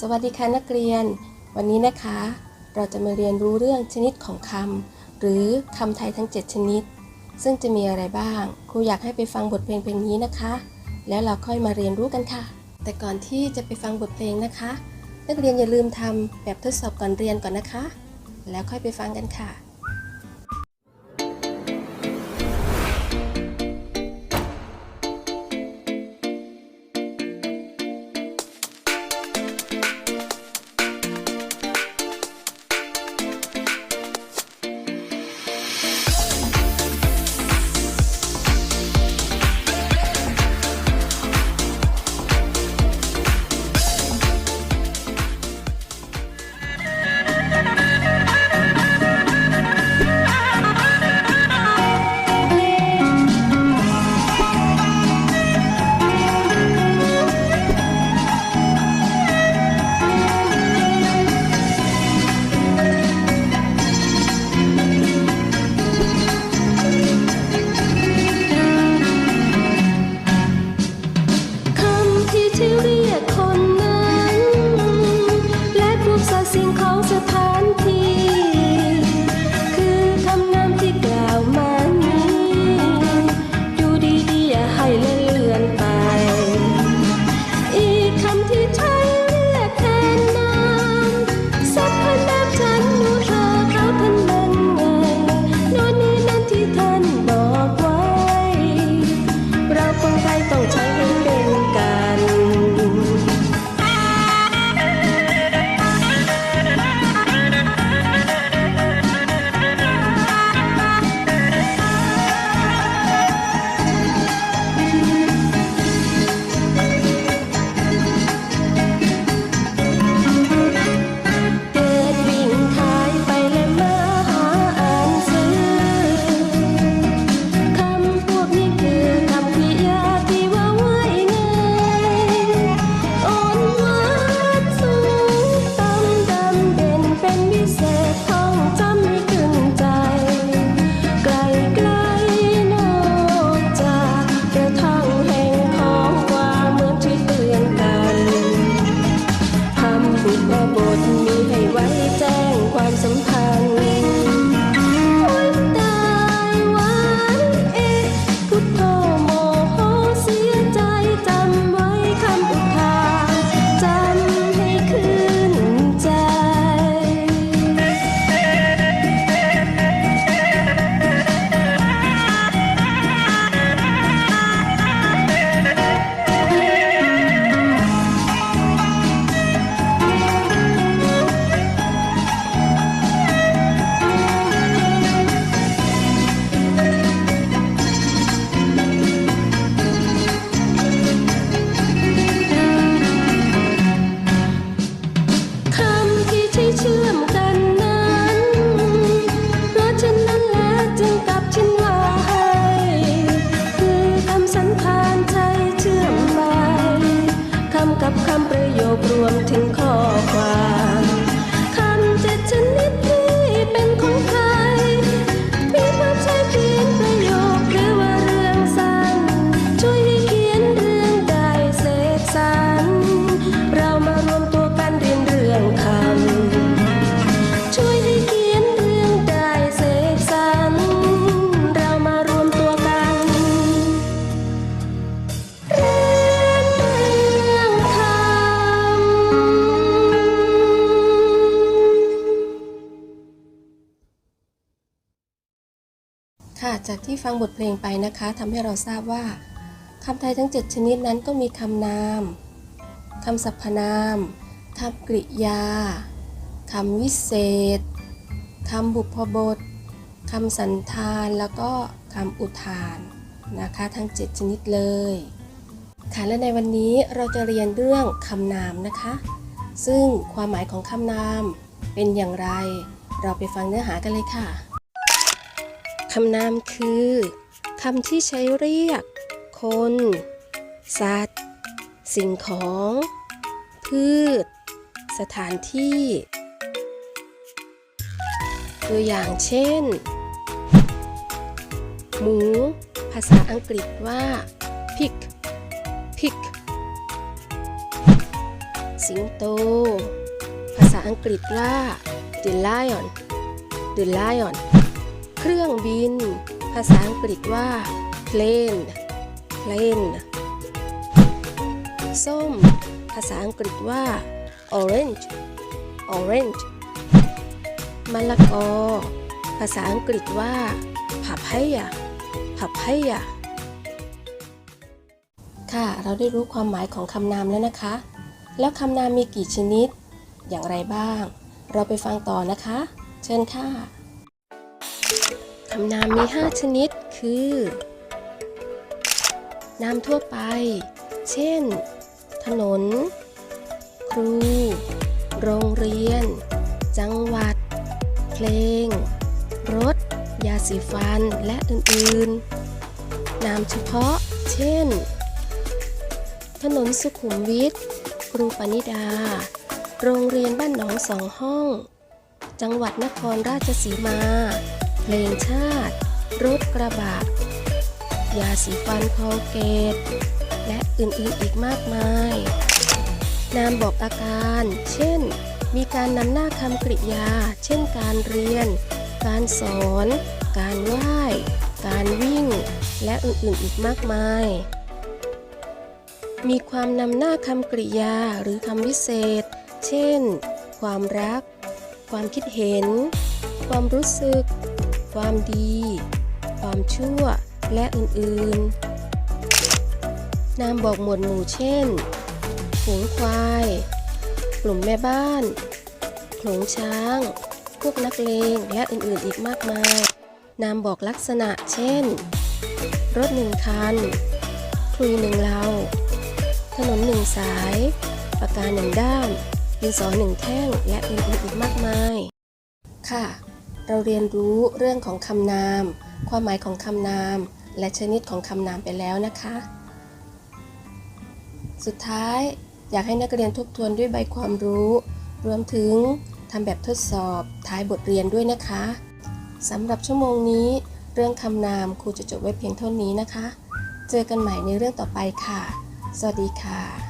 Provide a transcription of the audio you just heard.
สวัสดีค่ะนักเรียน วันนี้นะคะ เราจะมาเรียนรู้เรื่องชนิดของคำหรือคำไทยทั้ง 7 ชนิด ซึ่งจะมีอะไรบ้าง ครูอยากให้ไปฟังบทเพลงเพลงนี้นะคะ แล้วเราค่อยมาเรียนรู้กันค่ะ แต่ก่อนที่จะไปฟังบทเพลงนะคะ นักเรียนอย่าลืมทำแบบทดสอบก่อนเรียนก่อนนะคะ แล้วค่อยไปฟังกันค่ะ จากที่ฟังบทเพลงไปนะคะทำให้เราทราบว่าคำไทยทั้ง 7 ชนิดนั้นก็มีคำนามคำสรรพนามคำกริยาคำวิเศษคำบุพบทคำสันธานแล้วก็คำอุทานนะคะ ทั้ง 7 ชนิดเลย ค่ะและในวันนี้เราจะเรียนเรื่องคำนามนะคะ ซึ่งความหมายของคำนามเป็นอย่างไร เราไปฟังเนื้อหากันเลยค่ะ คำนามคือคำที่ใช้เรียก คน สัตว์ สิ่งของ พืช สถานที่ ตัวอย่างเช่น หมู ภาษาอังกฤษว่า pig pick pick สิงโต ภาษาอังกฤษว่า the lion the lion เครื่องบิน ภาษาอังกฤษว่า plane plane ส้ม ภาษาอังกฤษว่า orange orange มะละกอ ภาษาอังกฤษว่า papaya papaya ค่ะ เราได้รู้ความหมายของคำนามแล้วนะคะ แล้วคำนามมีกี่ชนิด อย่างไรบ้าง เราไปฟังต่อนะคะ เชิญค่ะ คำนามมี 5 ชนิด คือ นามทั่วไป เช่น ถนน ครู โรงเรียน จังหวัด เพลง รถ ยาสีฟัน และอื่น ๆ นามเฉพาะ เช่น ถนนสุขุมวิท ครูปณิดา โรงเรียนบ้านหนองสองห้อง จังหวัดนครราชสีมา เพลงชาติ รถกระบะ ยาสีฟันคอลเกต และอื่นๆอีกมากมาย นามบอกอาการ เช่น มีการนำหน้าคำกริยา เช่นการเรียน การสอน การไหว้ การวิ่ง และอื่นๆอีกมากมาย มีความนำหน้าคำกริยาหรือคำวิเศษ เช่น ความรัก ความคิดเห็นความรู้สึก ความดี ความชั่ว และอื่นๆ นามบอกหมวดหมู่เช่นฝูงควาย กลุ่มแม่บ้านโขลงช้าง พวกนักเลง และอื่นๆ อีกมากมาย นามบอกลักษณะเช่น รถหนึ่งคันคลุยหนึ่งเลาถนนหนึ่งสาย ปากกาหนึ่งด้ามดินสอหนึ่งแท่ง และอื่นๆอีกมากมาย ค่ะ เราเรียนรู้เรื่องของคำนาม ความหมายของคำนาม และชนิดของคำนามไปแล้วนะคะ สุดท้ายอยากให้นักเรียนทบทวนด้วยใบความรู้ รวมถึงทำแบบทดสอบท้ายบทเรียนด้วยนะคะสำหรับชั่วโมงนี้ เรื่องคำนามครูจะจบไว้เพียงเท่านี้นะคะ เจอกันใหม่ในเรื่องต่อไปค่ะ สวัสดีค่ะ